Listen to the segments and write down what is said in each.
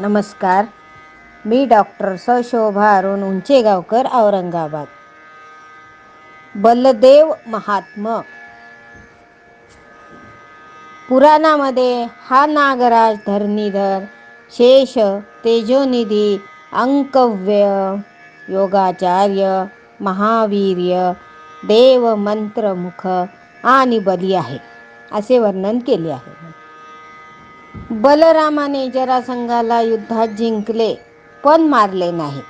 नमस्कार. मी डॉक्टर सशोभा अरुण उंचेगावकर औरंगाबाद. बलदेव महात्म. पुराणामध्ये हा नागराज धरणीधर शेष तेजोनिधी अंकव्य योगाचार्य महावीर्य देव मंत्रमुख आणि बली आहे असे वर्णन केले आहे. बलरामाने जरासंघाला युद्धात जिंकले पण मारले नाही.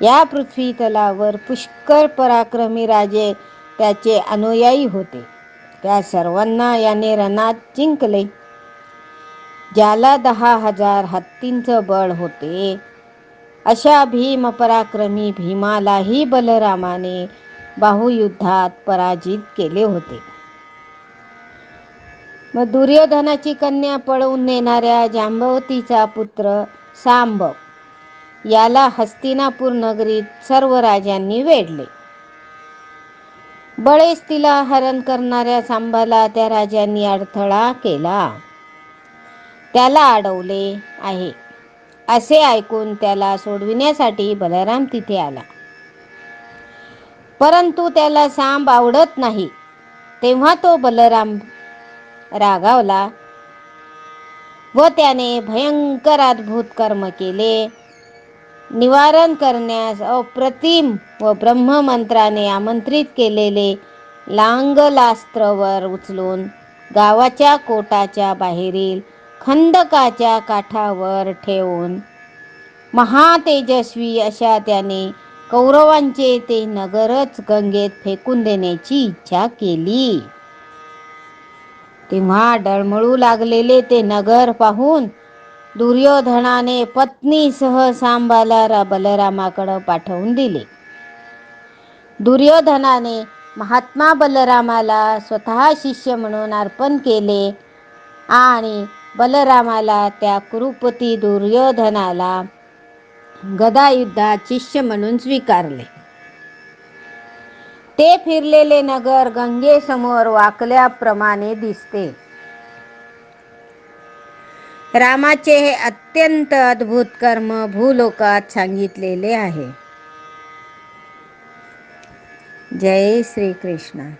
या पृथ्वी तलावर पुष्कळ पराक्रमी राजे त्याचे अनुयायी होते. त्या सर्वांना याने रणात जिंकले. ज्याला दहा हजार हत्तींचं बळ होते अशा भीम पराक्रमी भीमालाही बलरामाने बाहुयुद्धात पराजित केले होते. मग दुर्योधनाची कन्या पळवून नेणाऱ्या जांबवतीचा पुत्र सांब याला हस्तिनापूर नगरीत सर्व राजांनी वेढले. बळेस तिला हरण करणाऱ्या सांबाला त्या राजांनी अडथळा केला. त्याला अडवले आहे. असे ऐकून त्याला सोडविण्यासाठी बलराम तिथे आला. परंतु त्याला सांब आवडत नाही. तेव्हा तो बलराम रागावला. व त्याने भयंकर अद्भुत कर्म केले. निवारण करण्यास अप्रतिम व ब्रह्ममंत्राने आमंत्रित केलेले लांगलास्त्रवर उचलून गावाच्या कोटाच्या बाहेरील खंदकाच्या काठावर ठेवून महातेजस्वी अशा त्याने कौरवांचे ते नगरच गंगेत फेकून देण्याची इच्छा केली. तेव्हा डळमळू लागलेले ते नगर पाहून दुर्योधनाने पत्नीसह सांबाला बलरामाकडं पाठवून दिले. दुर्योधनाने महात्मा बलरामाला स्वतः शिष्य म्हणून अर्पण केले आणि बलरामाला त्या कुरुपती दुर्योधनाला गदायुद्धात शिष्य म्हणून स्वीकारले. ते फिरलेले नगर गंगेसमोर वाकल्याप्रमाणे दिसते. रामाचे हे अत्यंत अद्भुत कर्म भूलोकात सांगितलेले आहे. जय श्री कृष्ण